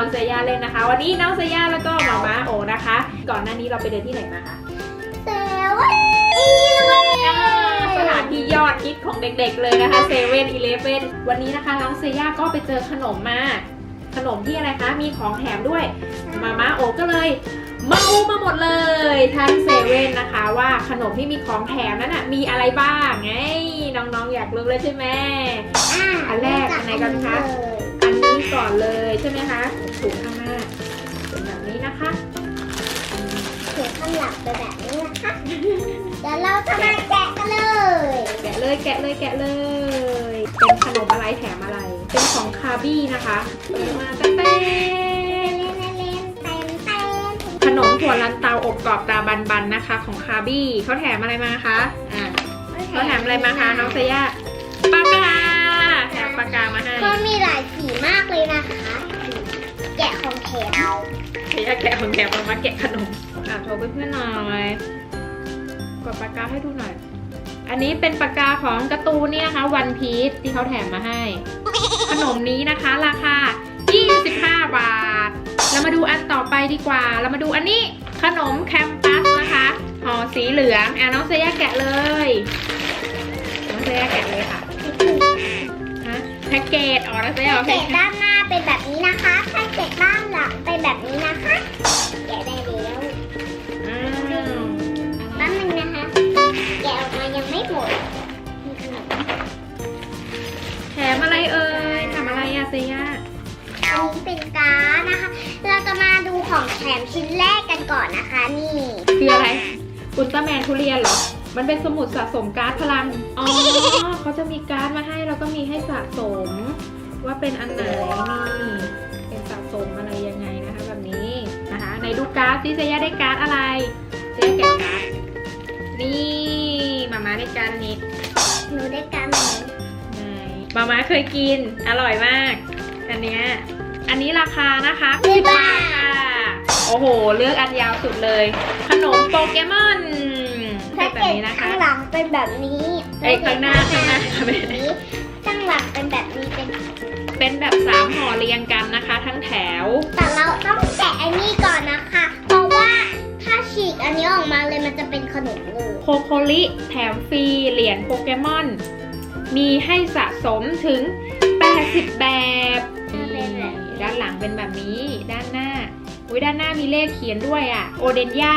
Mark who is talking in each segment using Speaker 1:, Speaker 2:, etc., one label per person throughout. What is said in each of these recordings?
Speaker 1: น้องเซย่าเล่นนะคะ วันนี้น้องเซย่าแล้วก็หมาม้าโอนะคะ ก่อนหน้านี้เราไปเดินที่ไหนมาคะ
Speaker 2: เซเว่นอีเลฟ
Speaker 1: อ่าสถานที่ยอดฮิตของเด็กๆเลยนะคะเซเว่นอีเลฟเว่นวันนี้นะคะน้องเซย่าก็ไปเจอขนมมา ขนมที่อะไรคะ มีของแถมด้วยมาม่าโอก็เลยเมามาหมดเลยทั้งเซเว่นนะคะว่าขนมที่มีของแถมนั้นน่ะมีอะไรบ้างไงน้องๆอยากรู้เลยใช่ไหมอันแรกอันไหนก่อนคะ อันนี้ก่อนเลยใช่ไหมคะถุงข้างหน้าเป็นแบบนี้นะคะ
Speaker 2: ถึงข้างหลังไปแบบนี้นะคะเดี๋ยวเราจะมาแกะกันเลย
Speaker 1: แกะเลยแกะเลยแกะเลย เป็นขนมอะไรแถมอะไร เป็นของคาร์บี้นะคะเปิดมาเต้น
Speaker 2: เล่นเล่นเล่นเต็มเต็ม
Speaker 1: ขนมถั่วลันเตาอบกรอบตาบันๆนะคะ ของคาร์บี้เขาแถมอะไรมาคะอ่าเขาแถมอะไรมาคะน้องเซย่าปากก
Speaker 2: นะคะแกะของแถม
Speaker 1: เซย่าแกะของแถมมามาแกะขนมอะโชว์เพื่อนๆหน่อยกดปากกาให้ดูหน่อย อันนี้เป็นปากกาของการ์ตูนเนี่ยนะคะวันพีซที่เขาแถมมาให้ ขนมนี้นะคะราคา 25 บาท เรามาดูอันต่อไปดีกว่า เรามาดูอันนี้ขนมแคมปัสนะคะห่อสีเหลืองอะน้องเซย่าแกะเลยน้องเซย่าแกะเลยค่ะฮะแพ็กเกจอ๋อน้องเซย่า
Speaker 2: แพ็
Speaker 1: เอา
Speaker 2: กเก
Speaker 1: แพ็ก
Speaker 2: จด้านหน้า เป็นแบบนี้นะคะแพ็กเกจด้านหลังเป็นแบบนี้นะคะแกะได้แล้ว
Speaker 1: อ้าว
Speaker 2: แป๊บนึงนะคะ แกะออกมายังไม่หมดมีขนม
Speaker 1: แถมอะไรเอ่ยทำอะไรอะเซย่า
Speaker 2: อันนี้เป็นการ์ดนะคะ เราจะมาดูของแถมชิ้นแรกกันก่อนนะคะนี่
Speaker 1: คืออะไรอุลตร้าแมนทุเรียนเหรอมันเป็นสมุดสะสมการ์ดพลัง อ๋อเขาจะมีการ์ดมาให้แล้วก็มีให้สะสม ว่าเป็นอันไหนนี่เป็นสะสมอะไรยังไงนะคะแบบนี้นะคะไหนดูการ์ดซิเซย่าได้การ์ดอะไรเซย่าแกะการ์ดนี่มาม่าได้การ์ดนี้
Speaker 2: หนูได้การ์ดมาไหม
Speaker 1: ไหนมาม่าเคยกินอร่อยมาก อันเนี้ยอันนี้ราคานะคะ10บาทค่ะ โอ้โห เลือกอันยาวสุดเลย ขนมโปเกมอน
Speaker 2: แพ็
Speaker 1: เป็น
Speaker 2: ก
Speaker 1: แบบ
Speaker 2: เกจ
Speaker 1: นี้นะคะ
Speaker 2: ข้างหลังเป็นแบบนี้
Speaker 1: เอ้ยข้างหน้าข้างหน้า
Speaker 2: เป็นแบบนี้ ข้างหลังเป็นแบบนี้เป็น
Speaker 1: เป็นแบบสามห่อเรียงกันนะคะ ทั้งแถว
Speaker 2: แต่เราต้องแกะไอ้นี่ก่อนนะคะ เพราะว่าถ้าฉีกอันนี้ออกมาเลยมันจะเป็นขนมเลย
Speaker 1: โคโคลิแถมฟรีเหรียญโปเกมอน มีให้สะสมถึง 80 แบบนี่ด้านหลังเป็นแบบนี้ ด้านหน้าอุ้ยด้านหน้ามีเลขเขียนด้วยอะ โอเดนย่า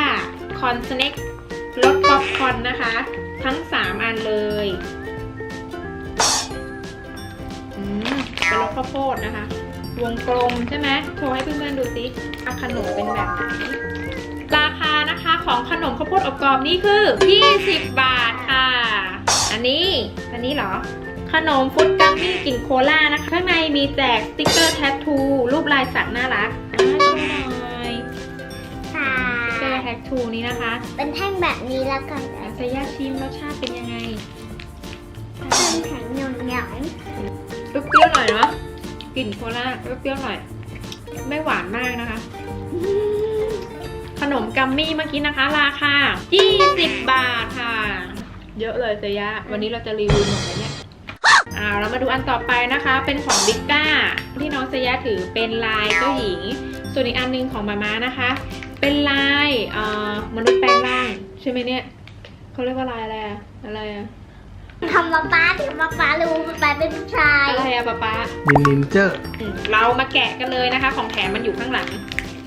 Speaker 1: คอนสเน็กรสป๊อปคอร์นนะคะ ทั้ง 3 อันเลย เป็นรสข้าวโพดนะคะ วงกลมใช่ไหมโชว์ให้เพื่อนๆดูสิว่าขนมเป็นแบบไหน ราคานะคะของขนมข้าวโพดอบกรอบนี่คือ 20 บาทค่ะ อันนี้อันนี้เหรอ ขนมฟุตกัมมี่กลิ่นโคลานะคะ ข้างในมีแจกสติ๊กเกอร์แทททูรูปลายสัตว์น่ารักอ่าโชว์หน่อย
Speaker 2: ค่ะ
Speaker 1: สติ๊กเกอร์แทททูนี้นะคะ
Speaker 2: เป็นแท่งแบบนี้แล้วกัน
Speaker 1: อาซายาชิมรสชาติเป็นยังไง
Speaker 2: เป็น แข็งหย่อนหย่อน
Speaker 1: เปรี้ยวๆหน่อยเนาะกลิ่นโคลาเปรี้ยวๆหน่อย ไม่หวานมากนะคะ ขนมกัมมี่เมื่อกี้นะคะ ราคา 20 บาทค่ะ เยอะเลยเซย่าวันนี้เราจะรีวิวหมดเลยเนี่ยอ่าเรามาดูอันต่อไปนะคะ เป็นของบิ๊กก้า ที่น้องเซย่าถือเป็นลายเจ้าหญิง ส่วนอีกอันหนึงของมาม่านะคะ เป็นลายเอ่อมนุษย์แปลงร่างใช่ไหมเนี่ยเขาเรียกว่าลายอะไรอะไรอะ
Speaker 2: ทำมาป้าถึงมาป้ารู้มาป้าเป็นผู้ชาย
Speaker 1: อะไรอะป๊าป๊า
Speaker 3: นินนินเจอร์
Speaker 1: อืมเรามาแกะกันเลยนะคะ ของแถมมันอยู่ข้างหลัง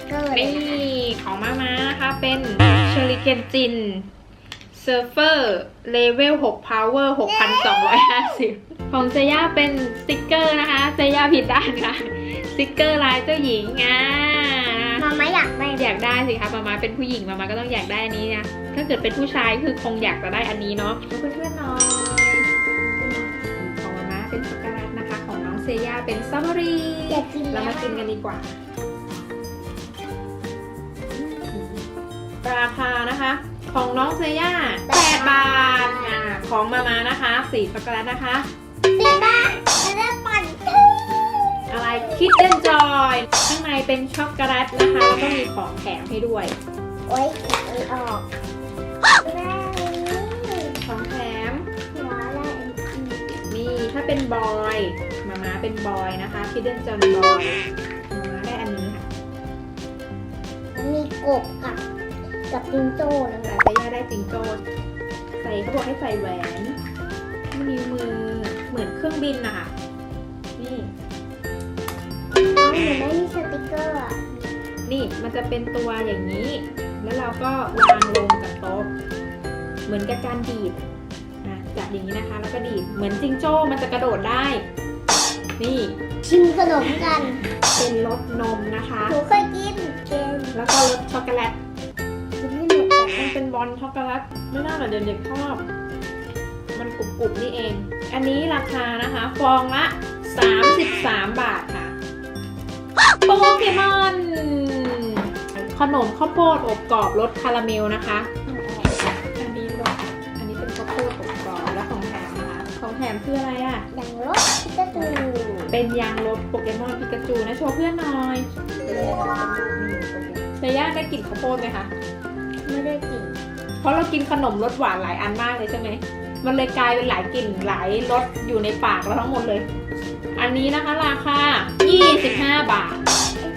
Speaker 2: เกิด
Speaker 1: นี่ของมาม้านะคะเป็นเชอริเคนจินเซิร์ฟเฟอร์เลเวล6 Power 6,250 ของเซย่าเป็นสติกเกอร์นะคะเซย่าผิดด้านค่ะสติกเกอร์ลายเจ้าหญิงอ่า
Speaker 2: มาม่าอยากได้
Speaker 1: อยากได้สิคะมามาเป็นผู้หญิงมามาก็ต้องอยากได้อันนี้นะถ้าเกิดเป็นผู้ชายคือคงอยากจะได้อันนี้เนาะเพื่อนๆหน่อย เซย่าเป็นสตรอเบอรี่
Speaker 2: อยากกิน
Speaker 1: เรามากินกันดีกว่า ราคานะคะ ของน้องเซย่า8บาทอ่าของมามานะคะสีช็อกโกแลตนะคะ
Speaker 2: สิบบาทจะได้ปั่น
Speaker 1: อะไรคิดเดนจอยข้างในเป็นช็อกโกแลตนะคะแล้วก็มีของแถมให้ด้วย
Speaker 2: โอ๊ยแกะไม่ออกแม่
Speaker 1: ของแถม
Speaker 2: หัวอะไร
Speaker 1: นี่ถ้าเป็นบอยมามา เป็นบอยนะคะคิดเดนจอยบอยมามาได้อันนี้
Speaker 2: กบกับกับจิงโจ้นะ
Speaker 1: แต่
Speaker 2: คะ
Speaker 1: เซย่าได้จิงโจ้ใส่เขาบอกให้ใส่แหวนที่นิ้วมือเหมือนเครื่องบินนะคะนี่
Speaker 2: อ๋อหนูไม่มีสติกเกอร์อะ
Speaker 1: นี่มันจะเป็นตัวอย่างนี้ แล้วเราก็วางลงกับโต๊ะเหมือนกับการดีดอะจับอย่างนี้นะคะ แล้วก็ดีดเหมือนจิงโจ้มันจะกระโดดได้ นี่
Speaker 2: ชิมขนมกัน
Speaker 1: เป็นรสนมนะคะ
Speaker 2: หนูเคยกินเกม
Speaker 1: แล้วก็รสช็อกโกแลต
Speaker 2: กินให้หมดกัน
Speaker 1: มันเป็นบอลช็อกโกแลตไม่น่าเหมือนเด็กๆชอบ มันกรุบๆนี่เอง อันนี้ราคานะคะ ฟองละ 33 บาทค่ะโปเกมอนขนมข้าวโพดอบกรอบรสคาราเมลนะคะ อันนี้รสอันนี้เป็นข้าวโพดอบกรอบและของแถมนะคะ ของแถมคืออะไรอะ
Speaker 2: อย่างรสพิกาจู
Speaker 1: เป็นยางลบโปเกมอนปิกาจูนะโชว์เพื่อนหน่อยเซย่าได้กลิ่นข้าวโพดไหมคะ
Speaker 2: ไม่ได้กิน
Speaker 1: เพราะเรากินขนมรสหวานหลายอันมากเลยใช่ไหม มันเลยกลายเป็นหลายกลิ่นหลายรสอยู่ในปากเราทั้งหมดเลย อันนี้นะคะราคา 25 บาท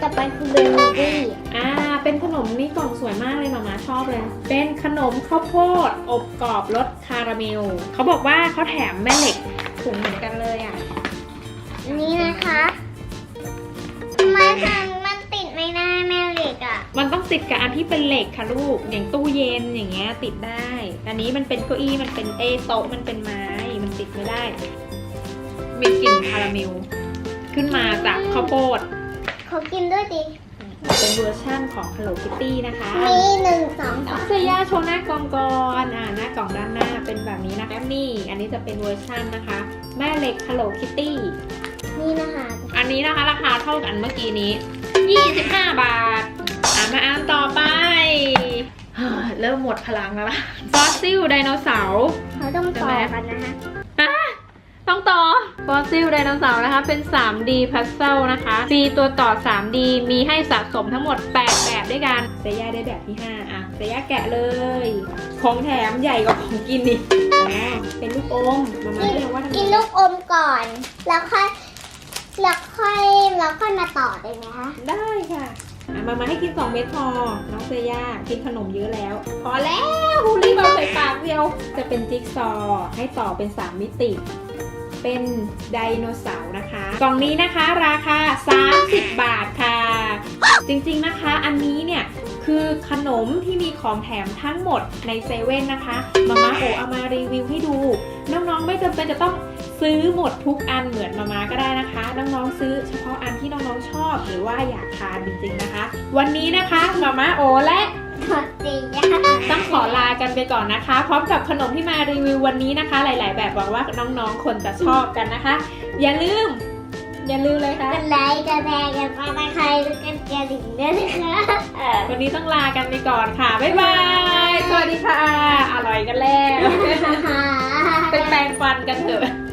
Speaker 2: ต่อไปคือเบลล์รี่
Speaker 1: อ่า เป็นขนมนี่กล่องสวยมากเลยมามาชอบเลย เป็นขนมข้าวโพดอบกรอบรสคาราเมล เขาบอกว่าเขาแถมแม่เหล็กถุงเหมือนกันเลยอะ
Speaker 2: อั นนี้นะคะทำไมคะมันติดไม่ได้แม่เหล็กอะ
Speaker 1: มันต้องติดกับอันที่เป็นเหล็กค่ะลูก อย่างตู้เย็นอย่างเงี้ยติดได้ อันนี้มันเป็นเก้าอี้มันเป็นเอโต๊ะมันเป็นไม้ มันติดไม่ได้ มีกลิ่นคาราเมล ขึ้นมาจากข้าวโพด
Speaker 2: เขากินด้วยดิ
Speaker 1: เป็นเวอร์ชั่นของ Hello Kitty นะคะ
Speaker 2: มีหนึ่งสอง
Speaker 1: น้
Speaker 2: สา
Speaker 1: อง
Speaker 2: ม
Speaker 1: เซย่าโชว์หน้ากล่องก่อนอ่าหน้ากล่องด้านหน้าเป็นแบบนี้นะคะนี่ อันนี้จะเป็นเวอร์ชั่นนะคะ แม่เหล็ก Hello Kitty
Speaker 2: นี่นะคะ
Speaker 1: อันนี้นะคะราคาเท่ากันเมื่อกี้นี้ 25 บาทอ่ามาอ่านต่อไปเฮ้ยเริ่มหมดพลังแล้วล่ะฟอสซิลไดโนเสาร์
Speaker 2: เขาต้องต่อกันนะคะ
Speaker 1: อะต้องต่อฟอสซิลไดโนเสาร์นะคะ เป็น 3D puzzle นะคะมีตัวต่อ 3D มีให้สะสมทั้งหมด 8 แบบด้วยกันเซย่าได้แบบที่ 5 อะเซย่าแกะเลย ของแถมใหญ่กว่าของกินอีกอ๋อเป็นลูกอมมามา
Speaker 2: กิน
Speaker 1: เรียกว่าทำไม
Speaker 2: กินลูกอมก่อน แล้วค่อย แล้วค่อยแล้วค่อยมาต่อได้ไหมคะ
Speaker 1: ได้ค่ะอะมามาให้กิน2เม็ดพอ น้องเซย่ากินขนมเยอะแล้ว พอแล้วฮูรีบเอาใส่ปากเดียว จะเป็นจิ๊กซอว์ให้ต่อเป็น3มิติ เป็นไดโนเสาร์นะคะ กล่องนี้นะคะราคา 30 บาทค่ะ จริงๆนะคะ อันนี้เนี่ยคือขนมที่มีของแถมทั้งหมดในเซเว่นนะคะ มาม่าโอเอามารีวิวให้ดู น้องๆไม่จำเป็นจะต้อง ซื้อหมดทุกอันเหมือนมาม่าก็ได้นะคะ น้องๆซื้อเฉพาะอันที่น้องๆชอบหรือว่าอยากทานจริงๆนะคะ วันนี้นะคะมาม่าโอและ
Speaker 2: ขอจริงนะคะ
Speaker 1: ต้องขอลากันไปก่อนนะคะ พร้อมกับขนมที่มารีวิววันนี้นะคะ หลาย ๆ แบบหวังว่าน้องๆคนจะชอบกันนะคะ อย่าลืม อย่าลืมเลยค่ะ
Speaker 2: กันไลค์กันแชร์กันมาใครหรือกันกระดิ่งด้วยนะคะ
Speaker 1: วันนี้ต้องลากันไปก่อนค่ะบ๊ายบายสวัสดีค่ะอร่อยกันแล้วไปแปรงฟันกันเถอะ